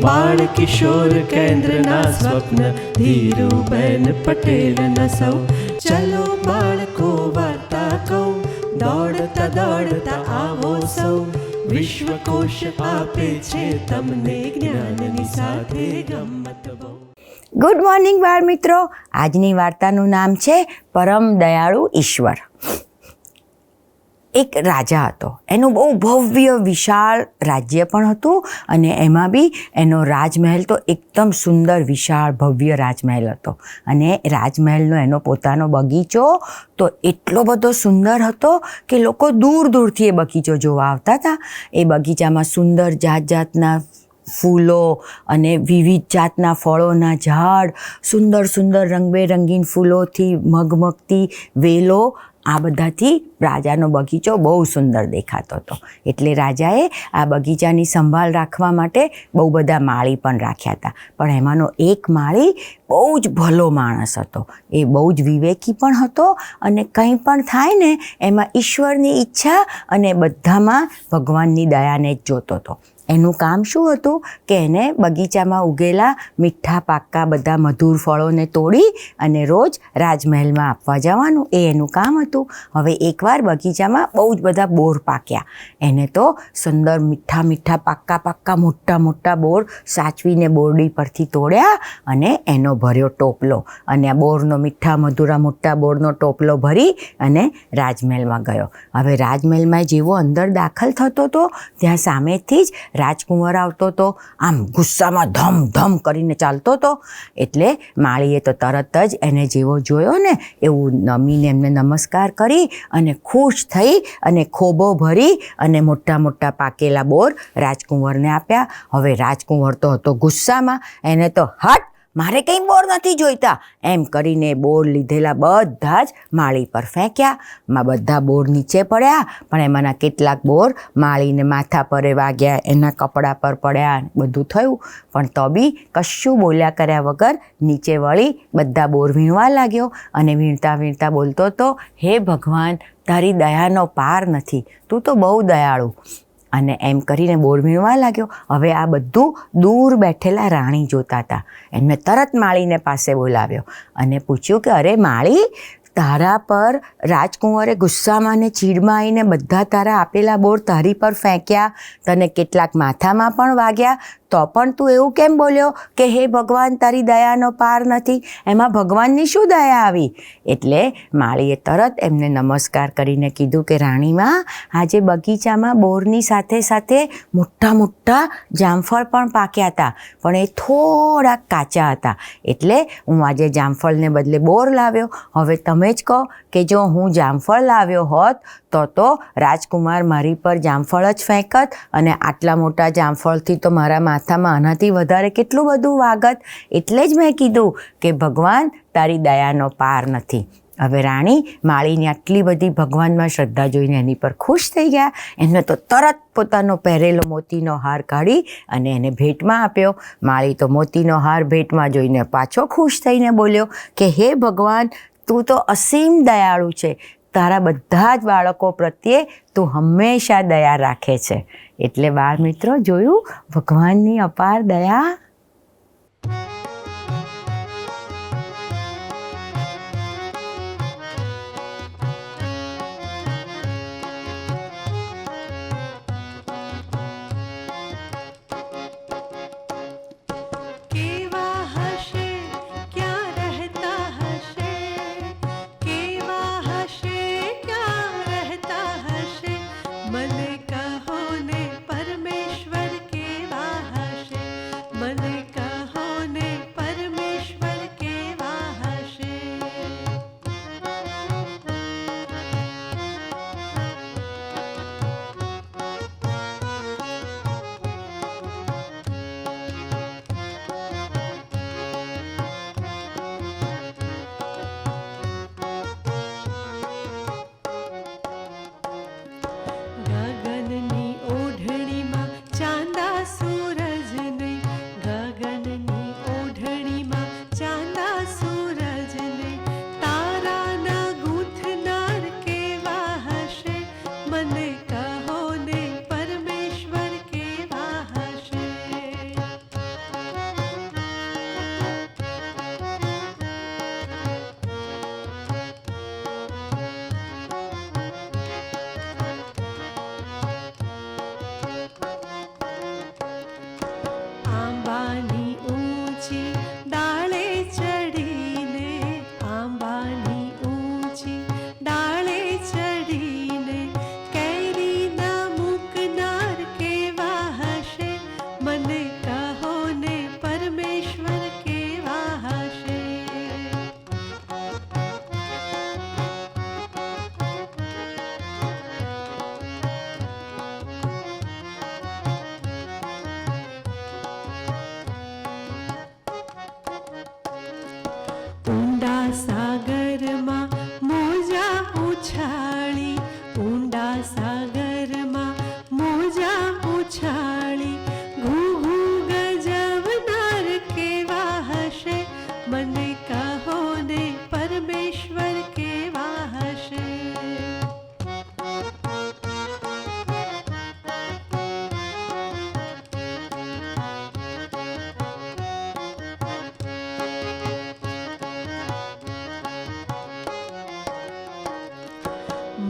બાળ કિશોર કેન્દ્રના સ્વપ્ન, ધીરુબેન પટેલના સૌ. ચલો બાળકો વાર્તા કહું, દોડતા દોડતા આવો સૌ. વિશ્વકોશ આપે છે તમને જ્ઞાનની સાથે ગમત બહુ. ગુડ મોર્નિંગ બાળ મિત્રો આજની વાર્તાનું નામ છે, પરમ દયાળુ ઈશ્વર. એક રાજા હતો. એનું બહુ ભવ્ય, વિશાળ રાજ્ય પણ હતું અને એમાં બી એનો રાજમહેલ તો એકદમ સુંદર, વિશાળ, ભવ્ય રાજમહેલ હતો. અને રાજમહેલનો એનો પોતાનો બગીચો તો એટલો બધો સુંદર હતો કે લોકો દૂર દૂરથી એ બગીચો જોવા આવતા હતા. એ બગીચામાં સુંદર જાત જાતના ફૂલો અને વિવિધ જાતના ફળોના ઝાડ, સુંદર સુંદર રંગબેરંગીન ફૂલોથી મગમગતી વેલો આ બધાથી રાજાનો બગીચો બહુ સુંદર દેખાતો હતો. એટલે રાજાએ આ બગીચાની સંભાળ રાખવા માટે બહુ બધા માળી પણ રાખ્યા હતા. પણ એમાંનો એક માળી બહુ જ ભલો માણસ હતો. એ બહુ જ વિવેકી પણ હતો અને કંઈ પણ થાય ને, એમાં ઈશ્વરની ઈચ્છા અને બધામાં ભગવાનની દયાને જ જોતો હતો. એનું કામ શું હતું કે એને બગીચામાં ઉગેલા મીઠા પાક્કા બધા મધુર ફળોને તોડી અને રોજ રાજમહેલમાં આપવા જવાનું. એ એનું કામ હતું. હવે એકવાર બગીચામાં બહુ જ બધા બોર પાક્યા. એને તો સુંદર મીઠા મીઠા પાક્કા પાક્કા મોટા મોટા બોર સાચવીને બોરડી પરથી તોડ્યા અને એનો ભર્યો ટોપલો. અને આ બોરનો મીઠા મધુરા મોટા બોરનો ટોપલો ભરી અને રાજમહેલમાં ગયો. હવે રાજમહેલમાં જેવો અંદર દાખલ થતો હતો ત્યાં સામેથી જ રાજકુંવર આવતો હતો આમ ગુસ્સામાં ધમ ધમ કરીને ચાલતો હતો એટલે માળીએ તો તરત જ એને જેવો જોયો ને એવું નમીને એમને નમસ્કાર કરી અને ખુશ થઈ અને ખોબો ભરી અને મોટા મોટા પાકેલા બોર રાજકુંવરને આપ્યા. હવે રાજકુંવર તો હતો ગુસ્સામાં, એને તો હટ મારે કંઈ બોર નથી જોઈતા. એમ કરીને બોર લીધેલા બધા જ માળી પર ફેંક્યા. માં બધા બોર નીચે પડ્યા, પણ એમાંના કેટલાક બોર માળીને માથા પર વાગ્યા, એના કપડા પર પડ્યા બધું થયું. પણ તો બી કશું બોલ્યા કર્યા વગર નીચે વળી બધા બોર વીણવા લાગ્યો અને વીણતા વીણતા બોલતો હતો હે ભગવાન, તારી દયાનો પાર નથી. તું તો બહુ દયાળુ. અને એમ કરીને બોર વીણવા લાગ્યો. હવે આ બધું દૂર બેઠેલા રાણી જોતા હતા. એમને તરત માળીને પાસે બોલાવ્યો અને પૂછ્યું કે, અરે માળી, તારા પર રાજકુંવરે ગુસ્સામાં ને ચીડમાં આવીને બધા તારા આપેલા બોર તારી પર ફેંક્યા? તને કેટલાક માથામાં પણ વાગ્યા? તો પણ તું એવું કેમ બોલ્યો કે હે ભગવાન, તારી દયાનો પાર નથી? એમાં ભગવાનની શું દયા આવી? એટલે માળીએ તરત એમને નમસ્કાર કરીને કીધું કે, રાણીમાં, આજે બગીચામાં બોરની સાથે સાથે મોટા મોટા જામફળ પણ પાક્યા હતા, પણ એ થોડાક કાચા હતા. એટલે હું આજે જામફળને બદલે બોર લાવ્યો. હવે તમે જ કહો કે જો હું જામફળ લાવ્યો હોત, તો તો રાજકુમાર મારી પર જામફળ જ ફેંકત અને આટલા મોટા જામફળથી તો મારા માથામાં આનાથી વધારે કેટલું બધું વાગત? એટલે જ મેં કીધું કે ભગવાન, તારી દયાનો પાર નથી. હવે રાણી માળીની આટલી બધી ભગવાનમાં શ્રદ્ધા જોઈને એની પર ખુશ થઈ ગયા. એમને તો તરત પોતાનો પહેરેલો મોતીનો હાર કાઢી અને એને ભેટમાં આપ્યો. માળી તો મોતીનો હાર ભેટમાં જોઈને પાછો ખુશ થઈને બોલ્યો કે, હે ભગવાન તું તો અસીમ દયાળુ છે. તારા બધા જ બાળકો પ્રત્યે તું હંમેશા દયા રાખે છે. એટલે બાળ મિત્રો જોયું, ભગવાનની અપાર દયા Me.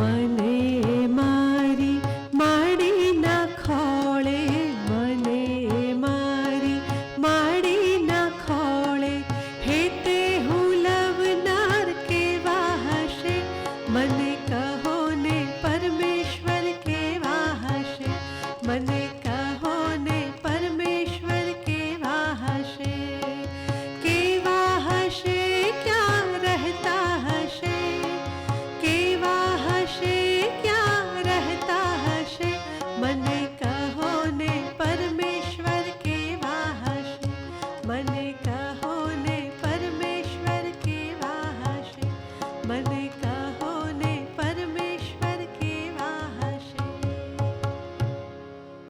my name.